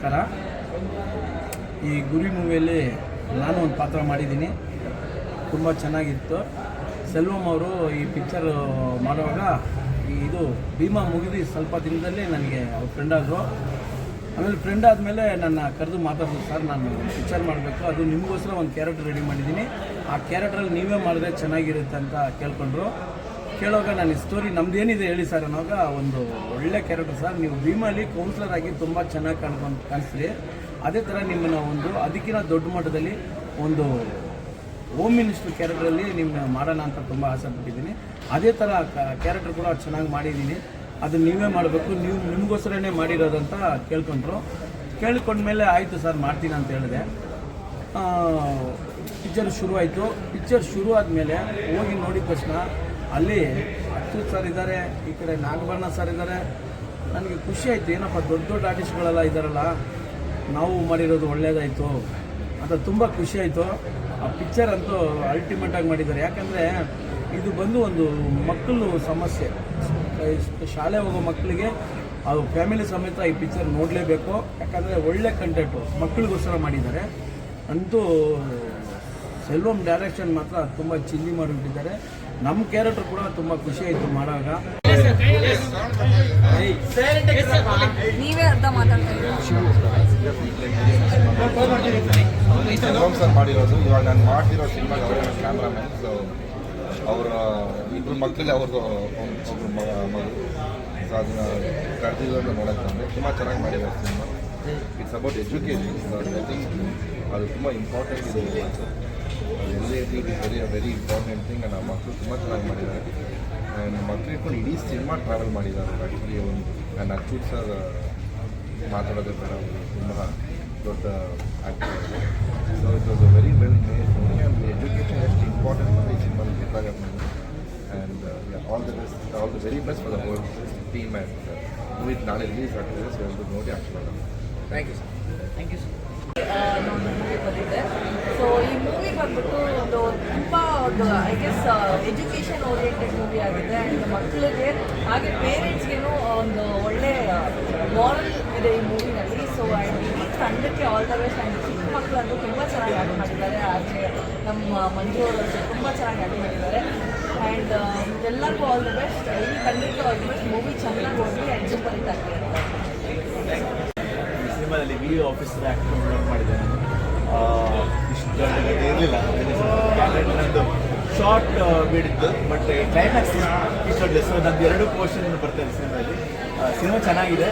ನಮಸ್ಕಾರ. ಈ ಗುರಿ ಮೂವಿಯಲ್ಲಿ ನಾನು ಒಂದು ಪಾತ್ರ ಮಾಡಿದ್ದೀನಿ. ತುಂಬ ಚೆನ್ನಾಗಿತ್ತು. ಸೆಲ್ವಂ ಅವರು ಈ ಪಿಕ್ಚರ್ ಮಾಡುವಾಗ ಇದು ಭೀಮಾ ಮುಗಿದು ಸ್ವಲ್ಪ ದಿನದಲ್ಲಿ ನನಗೆ ಅವ್ರು ಫ್ರೆಂಡ್ ಆದರು. ಆಮೇಲೆ ಫ್ರೆಂಡ್ ಆದಮೇಲೆ ನನ್ನ ಕರೆದು ಮಾತಾಡಿದ್ರು, ಸರ್, ನಾನು ಪಿಕ್ಚರ್ ಮಾಡಬೇಕು. ಅದು ನಿಮಗೋಸ್ಕರ ಒಂದು ಕ್ಯಾರೆಕ್ಟರ್ ರೆಡಿ ಮಾಡಿದ್ದೀನಿ. ಆ ಕ್ಯಾರೆಕ್ಟ್ರಲ್ಲಿ ನೀವೇ ಮಾಡಿದ್ರೆ ಚೆನ್ನಾಗಿರುತ್ತೆ ಅಂತ ಕೇಳ್ಕೊಂಡ್ರು. ಕೇಳುವಾಗ ನಾನು ಸ್ಟೋರಿ ನಮ್ದೇನಿದೆ ಹೇಳಿ ಸರ್ ಅನ್ನೋವಾಗ ಒಂದು ಒಳ್ಳೆ ಕ್ಯಾರೆಕ್ಟರ್ ಸರ್ ನೀವು ಭೀಮಲ್ಲಿ ಕೌನ್ಸಿಲರ್ ಆಗಿ ತುಂಬ ಚೆನ್ನಾಗಿ ಕಾಣ್ಕೊಂಡು ಕಾಣಿಸ್ರಿ ಅದೇ ಥರ ನಿಮ್ಮನ್ನ ಒಂದು ಅದಕ್ಕಿಂತ ದೊಡ್ಡ ಮಟ್ಟದಲ್ಲಿ ಒಂದು ಹೋಮ್ ಮಿನಿಸ್ಟರ್ ಕ್ಯಾರೆಕ್ಟ್ರಲ್ಲಿ ನಿಮ್ಮ ಮಾಡೋಣ ಅಂತ ತುಂಬ ಆಸೆ ಪಟ್ಟಿದ್ದೀನಿ. ಅದೇ ಥರ ಕ್ಯಾರೆಕ್ಟರ್ ಕೂಡ ಚೆನ್ನಾಗಿ ಮಾಡಿದ್ದೀನಿ. ಅದು ನೀವೇ ಮಾಡಬೇಕು. ನೀವು ನಿಮಗೋಸ್ಕರನೇ ಮಾಡಿರೋದಂತ ಕೇಳ್ಕೊಂಡ್ರು. ಮೇಲೆ ಆಯಿತು ಸರ್ ಮಾಡ್ತೀನಿ ಅಂತ ಹೇಳಿದೆ. ಪಿಕ್ಚರ್ ಶುರು ಆಯಿತು ಪಿಕ್ಚರ್ ಶುರು ಆದಮೇಲೆ ಹೋಗಿ ನೋಡಿದ ತಕ್ಷಣ ಅಲ್ಲಿ ಅಚ್ಯುತ್ ಸರ್ ಇದ್ದಾರೆ ಈ ಕಡೆ ನಾಗಭರಣ ಸರ್ ಇದ್ದಾರೆ ನನಗೆ ಖುಷಿ ಆಯಿತು, ಏನಪ್ಪ, ದೊಡ್ಡ ದೊಡ್ಡ ಆರ್ಟಿಸ್ಟ್ಗಳೆಲ್ಲ ಇದ್ದಾರಲ್ಲ ನಾವು ಮಾಡಿರೋದು ಒಳ್ಳೆಯದಾಯಿತು ಅಂತ ತುಂಬ ಖುಷಿ ಆಯಿತು. ಆ ಪಿಕ್ಚರ್ ಅಂತೂ ಅಲ್ಟಿಮೇಟಾಗಿ ಮಾಡಿದ್ದಾರೆ. ಯಾಕಂದರೆ ಇದು ಬಂದು ಒಂದು ಮಕ್ಕಳು ಸಮಸ್ಯೆ. ಶಾಲೆ ಹೋಗೋ ಮಕ್ಕಳಿಗೆ ಅದು ಫ್ಯಾಮಿಲಿ ಸಮೇತ ಈ ಪಿಕ್ಚರ್ ನೋಡಲೇಬೇಕು. ಯಾಕಂದರೆ ಒಳ್ಳೆ ಕಂಟೆಂಟು ಮಕ್ಕಳಿಗೋಸ್ಕರ ಮಾಡಿದ್ದಾರೆ. ಅಂತೂ ಸೆಲ್ವಮ್ ಡೈರೆಕ್ಷನ್ ಮಾತ್ರ ತುಂಬ ಚಿಲ್ಲಿ ಮಾಡಿಬಿಟ್ಟಿದ್ದಾರೆ. ನಮ್ಮ ಕ್ಯಾರೆಕ್ಟರ್ ಕೂಡ ತುಂಬ ಖುಷಿ ಆಯಿತು ಮಾಡುವಾಗ. ನೀವೇ ಅರ್ಧ ಮಾತಾಡ್ತಾ ಸೆಲ್ವಂ ಸರ್ ಮಾಡಿರೋದು. ಇವಾಗ ನಾನು ಮಾಡ್ತಿರೋ ಸಿನಿಮಾ ಅವರೇ ನನ್ನ ಕ್ಯಾಮ್ರಾಮನ್ ಸೊ ಅವರ ಇಬ್ಬರು ಮಕ್ಕಳಲ್ಲಿ ಅವ್ರದ್ದು ಒಬ್ಬರು ಮಗ ಮಗು. ಸೊ ಅದನ್ನ ಕರೆದಿದ್ದು ನೋಡಕ್ಕೆ ಬಂದೆ. ತುಂಬ ಚೆನ್ನಾಗಿ ಮಾಡಿದ್ದಾರೆ cinema it's about education I think ಅದು ತುಂಬ ಇಂಪಾರ್ಟೆಂಟ್ ಇದೆ ಎಲ್ಲೇ it is very very important thing ನಮ್ಮ ಮಕ್ಕಳು ತುಂಬ ಚೆನ್ನಾಗಿ ಮಾಡಿದ್ದಾರೆ ಆ್ಯಂಡ್ ಮಕ್ಕಳು ಇಟ್ಕೊಂಡು ಇಡೀ ಸಿನಿಮಾ ಟ್ರಾವೆಲ್ ಮಾಡಿದ್ದಾರೆ ಆ್ಯಕ್ಚುಲಿ ಒಂದು ನಾನು ಅಚ್ಯುತ್ ಸರ್ ಮಾತಾಡೋದೇ ಬೇಡ ಅವರು ತುಂಬ ದೊಡ್ಡ actor so it was a very well made movie and education ಎಷ್ಟು ಇಂಪಾರ್ಟೆಂಟ್ ಅಂತ ಈ ಸಿನಿಮಾದಲ್ಲಿ ಗೊತ್ತಾಗುತ್ತೆ and all the best all the very best for the whole team and movie ನಾಳೆ ರಿಲೀಸ್ ಆಗ್ತಿದೆ ಸೊ ಎಲ್ಲರೂ ನೋಡಿ ಆಶೀರ್ವಾದ thank you sir thank you sir ನಾನು ಮೂವಿ ಬಂದಿದ್ದೆ ಸೊ ಈ ಮೂವಿ ಬಂದ್ಬಿಟ್ಟು ಒಂದು ತುಂಬ ಒಂದು I guess education oriented movie ಆಗಿದೆ. ಆ್ಯಂಡ್ ಮಕ್ಕಳಿಗೆ ಹಾಗೆ ಪೇರೆಂಟ್ಸ್ಗೇನು ಒಂದು ಒಳ್ಳೆ ಮಾರಲ್ ಇದೆ ಈ ಮೂವಿನಲ್ಲಿ ಸೊ ಆ್ಯಂಡ್ ಈ ತಂಡಕ್ಕೆ ಆಲ್ ದ ಬೆಸ್ಟ್ ಆ್ಯಂಡ್ ಚಿಕ್ಕ ಮಕ್ಕಳಂತೂ ತುಂಬ ಚೆನ್ನಾಗಿ ಆ್ಯಕ್ಟ್ ಮಾಡಿದ್ದಾರೆ ಆದರೆ ನಮ್ಮ ಮಂಜು ಅವರು ತುಂಬ ಚೆನ್ನಾಗಿ ಆ್ಯಕ್ಟ್ ಮಾಡಿದ್ದಾರೆ ಆ್ಯಂಡ್ ಎಲ್ಲರಿಗೂ ಆಲ್ ದ ಬೆಸ್ಟ್ ಈ ತಂಡಕ್ಕೆ ಆಲ್ ದ ಬೆಸ್ಟ್ ಮೂವಿ ಚೆನ್ನಾಗಿ ಹೋಗಿ ಆ್ಯಂಡ್ ಸೂಪರ್ ಹಿಟ್ ಆಗ್ತಿದೆ ಸಿನಿಮಾದಲ್ಲಿ ವಿ ಆಫೀಸರ್ ಆ, ಇಷ್ಟು ಇರಲಿಲ್ಲ. ಶಾರ್ಟ್ ಬಿಡಿದ್ದು ಬಟ್ ಕ್ಲೈಮ್ಯಾಕ್ಸ್ ಇಷ್ಟೊಂದು ಸೊ ನಂದು ಎರಡು ಪೋರ್ಷನ್ ಬರ್ತಾ ಇದೆ ಸಿನಿಮಾದಲ್ಲಿ. ಸಿನಿಮಾ ಚೆನ್ನಾಗಿದೆ.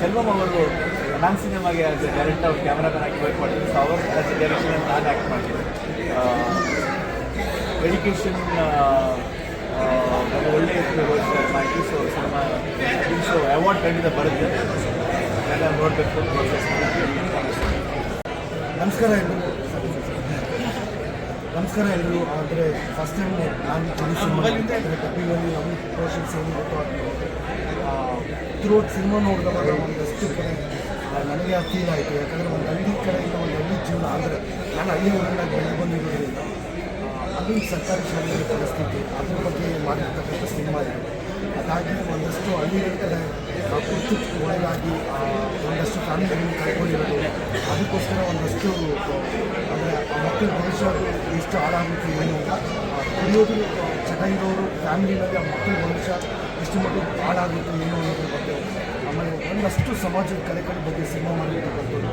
ಸೆಲ್ವಮ್ ಸೆಲ್ವಂ ಅವರು ನನ್ನ ಸಿನಿಮಾಗೆ ಆಸ್ ಎ ಡೈರೆಕ್ಟರ್ ಅವ್ರು ಕ್ಯಾಮ್ರಾಮನ್ ಆಗಿ ವರ್ಕ್ ಮಾಡಿದ್ರು. ಸೊ ಅವರು ಆಸ್ ಎ ಡೈರೆಕ್ಷನ್ ನಾನು ಆ್ಯಕ್ಟ್ ಮಾಡಿದ್ದೆ. ಎಜುಕೇಷನ್ ಒಳ್ಳೆ ಮಾಡಿ ಸೊ ಸಿನಿಮಾ ಸೊ ಅವಾರ್ಡ್ ಖಂಡಿತ ಬರುತ್ತೆ. ಎಲ್ಲ ನೋಡಬೇಕು ನಮಸ್ಕಾರ ನಮಸ್ಕಾರ ಎಲ್ಲರೂ ಆದರೆ ಫಸ್ಟ್ ಟೈಮ್ ನಾನು ತಿಳಿಸಿ ಕಪಿಲಲ್ಲಿ ನಮ್ಮ ಪ್ರೋಷನ್ಸ್ ಏನು ಗೊತ್ತೋ ಥ್ರೂಟ್ ಸಿನಿಮಾ ನೋಡಿದಾಗ ಒಂದು ಕಡೆ ಆ, ನನಗೆ ಆ ಫೀಲ್ ಆಯಿತು. ಯಾಕಂದರೆ ಒಂದು ಹಳ್ಳಿ ಕಡೆಯಿಂದ ಒಂದು ಹಳ್ಳಿ ಜೀವನ. ಅಂದರೆ ನಾನು ಹಳ್ಳಿ ಊರಿಂದ ಬೆಳೆದು ಬಂದಿರೋದ್ರಿಂದ ಅಲ್ಲಿ ಸರ್ಕಾರಿ ಶಾಲೆಯಲ್ಲಿ ಪರಿಸ್ಥಿತಿ. ಅದ್ರ ಬಗ್ಗೆ ಮಾಡಿರ್ತಕ್ಕಂಥ ಸಿನಿಮಾ ಇದು. ಅದಾಗಿ ಒಂದಷ್ಟು ಹಳ್ಳಿ ಕುರ್ತು ಒಳಗಾಗಿ ಒಂದಷ್ಟು ಫ್ಯಾಮಿಲಿಗಳನ್ನು ಕಳ್ಕೊಂಡಿರೋದು. ಅದಕ್ಕೋಸ್ಕರ ಒಂದಷ್ಟು ಅಂದರೆ ಮಕ್ಕಳ ಭವಿಷ್ಯ ಎಷ್ಟು ಹಾಳಾಗುತ್ತೆ ಏನು ಆ, ಕುಡಿಯೋದು ಚಟ ಫ್ಯಾಮಿಲಿನಲ್ಲಿ ಆ ಮಕ್ಕಳ ಭವಿಷ್ಯ ಎಷ್ಟು ಮಟ್ಟಿಗೆ ಹಾಳಾಗುತ್ತೆ ಏನು ಅನ್ನೋದ್ರ ಬಗ್ಗೆ ಆಮೇಲೆ ಒಂದಷ್ಟು ಸಮಾಜದ ಕಲೆಗಳ ಬಗ್ಗೆ ಸಿನಿಮಾ ಮಾಡಿರ್ತಕ್ಕಂಥದ್ದು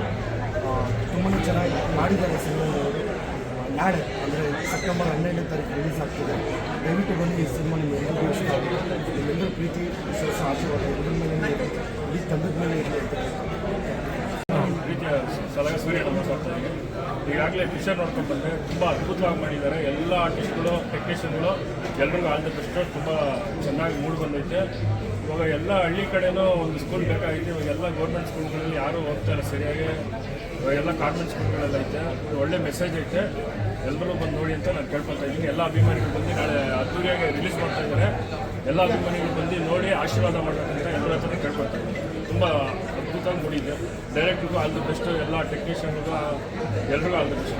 ತುಂಬಾ ಚೆನ್ನಾಗಿ ಮಾಡಿದ್ದಾರೆ ಸಿನಿಮಾದವರು. ನಾಳೆ, ಅಂದರೆ ಸೆಪ್ಟೆಂಬರ್ ಹನ್ನೆರಡನೇ ತಾರೀಕು ರಿಲೀಸ್ ಆಗ್ತಿದೆ. ದಯವಿಟ್ಟು ಬಂದು ಈ ಸಿನಿಮಾ ನಿಮ್ಮೆಲ್ಲರಿಗೂ ಇಷ್ಟ ಆಗುತ್ತೆ. ನಿಮ್ಮೆಲ್ಲರೂ ಪ್ರೀತಿ, ವಿಶ್ವಾಸ, ಆಶೀರ್ವಾದ ಇದ್ರ ಮೇಲೆ ಈ ತಂಡದ ಮೇಲೆ ಸಲಗ ಸೂರ್ಯ ಈಗಾಗಲೇ ಪಿಕ್ಚರ್ ನೋಡ್ಕೊಂಡು ಬಂದರೆ ತುಂಬ ಅದ್ಭುತವಾಗಿ ಮಾಡಿದ್ದಾರೆ. ಎಲ್ಲ ಆರ್ಟಿಸ್ಟ್ಗಳು ಟೆಕ್ನಿಷಿಯನ್ಗಳು ಎಲ್ರಿಗೂ ಆಲ್ ದ ಬೆಸ್ಟ್ ತುಂಬ ಚೆನ್ನಾಗಿ ಮೂಡಿ ಬಂದೈತೆ. ಇವಾಗ ಎಲ್ಲ ಹಳ್ಳಿ ಕಡೆನೂ ಒಂದು ಸ್ಕೂಲ್ ಬೇಕಾಗಿತ್ತು. ಇವಾಗ ಎಲ್ಲ ಗೌರ್ಮೆಂಟ್ ಸ್ಕೂಲ್ಗಳಲ್ಲಿ ಯಾರೂ ಹೋಗ್ತಾರೆ ಸರಿಯಾಗಿ. ಇವಾಗ ಎಲ್ಲ ಕಾನ್ವೆಂಟ್ ಸ್ಕೂಲ್ಗಳಲ್ಲಿ ಐತೆ. ಒಳ್ಳೆ ಮೆಸೇಜ್ ಐತೆ. ಎಲ್ಲರೂ ಬಂದು ನೋಡಿ ಅಂತ ನಾನು ಕೇಳ್ಕೊತಾ ಇದ್ದೀನಿ. ಎಲ್ಲ ಅಭಿಮಾನಿಗಳು ಬಂದು ನಾಳೆ ಅದ್ದೂರಿಯಾಗಿ ರಿಲೀಸ್ ಮಾಡ್ತಾ ಇದ್ದಾರೆ. ಎಲ್ಲ ಅಭಿಮಾನಿಗಳು ಬಂದು ನೋಡಿ ಆಶೀರ್ವಾದ ಮಾಡಬೇಕಂತ ಎಲ್ಲರ ಹತ್ರ ಕೇಳ್ಕೊತಾ ಇದ್ದೀನಿ. ತುಂಬ ಅದ್ಭುತ ಮೂಡಿದೆ ಡೈರೆಕ್ಟ್ರಿಗೂ ಆಲ್ ದ ಬೆಸ್ಟ್ ಎಲ್ಲ ಟೆಕ್ನಿಷಿಯನ್ಗೂ ಎಲ್ರಿಗೂ ಆಲ್ ದ ಬೆಸ್ಟ್